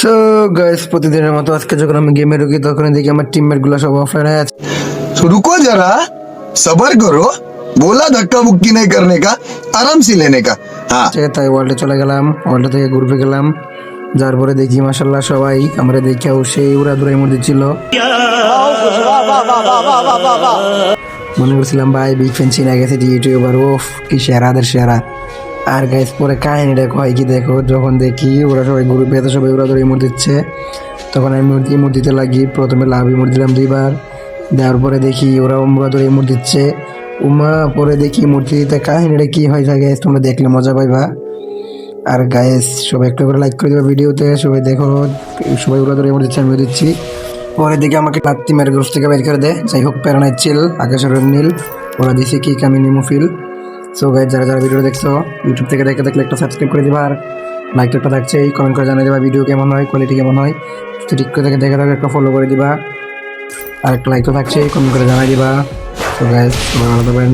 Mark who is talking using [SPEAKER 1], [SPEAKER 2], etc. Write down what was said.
[SPEAKER 1] So guys প্রতিদিনের মতো আজকে যখন আমি গেমে ঢুকি তখন দেখি আমার টিমমেটগুলো সব অফলাইন হয়ে আছে।
[SPEAKER 2] রুকো যারা সবার করো। বলা ধাক্কা মুক্তি নেই করনে কা আরাম সে লেনে কা। হ্যাঁ।
[SPEAKER 1] তাই ওয়ার্ল্ডে চলে গেলাম ওয়ার্ল্ডে থেকে গ্রুপে গেলাম। যার পরে দেখি মাশাল্লাহ সবাই আমরা দেখিও সেই উড়া দুরাই মধ্যে ছিল। মনে করছিলাম ভাই বিগ ফ্যান চিনা গেছে ইউটিউবার ওফ কি সেরা দের সেরা। আর গাইস পরে কাহিনীটা হয় কি দেখো, যখন দেখি ওরা সবাই গ্রুপে এত সবাই ওরা ধরে ইমোট দিচ্ছে। তখন আমি ইমোট দিতে লাগি, প্রথমে লাভ ইমোট দিলাম দুইবার। দেওয়ার পরে দেখি ওরা ওরা ধরে ইমোট দিচ্ছে। উমা, পরে দেখি মূর্তি দিতে কাহিনীটা কি হয় গাইস তোমরা দেখলে মজা পাইবা। আর গাইস সবাই একটু করে লাইক করে দেবে ভিডিওতে, সবাই দেখো, সবাই ওরা ধরে ইমোট দিচ্ছে, আমিও দিচ্ছি। পরে দেখি আমাকে লাত্তি মেরে গ্রুপ থেকে বের করে দেয় যাই হোক, প্যারানাইট চিল, আকাশের নীল। ওরা দিছে কি আমি নিমো ফিল। সো গাইজ যারা যারা ভিডিও দেখছ ইউটিউব থেকে দেখে দেখলে একটা সাবস্ক্রাইব করে দিবা আর লাইক একটা থাকছেই কমেন্ট করে জানিয়ে দেবা ভিডিও কেমন হয় কোয়ালিটি কেমন হয়। তো ঠিক করে দেখে দেখে একটা ফলো করে দিবা। আর একটা লাইক তো থাকছেই কমেন্ট করে জানাই দিবা। সো গাইজ ভালো থাকবেন।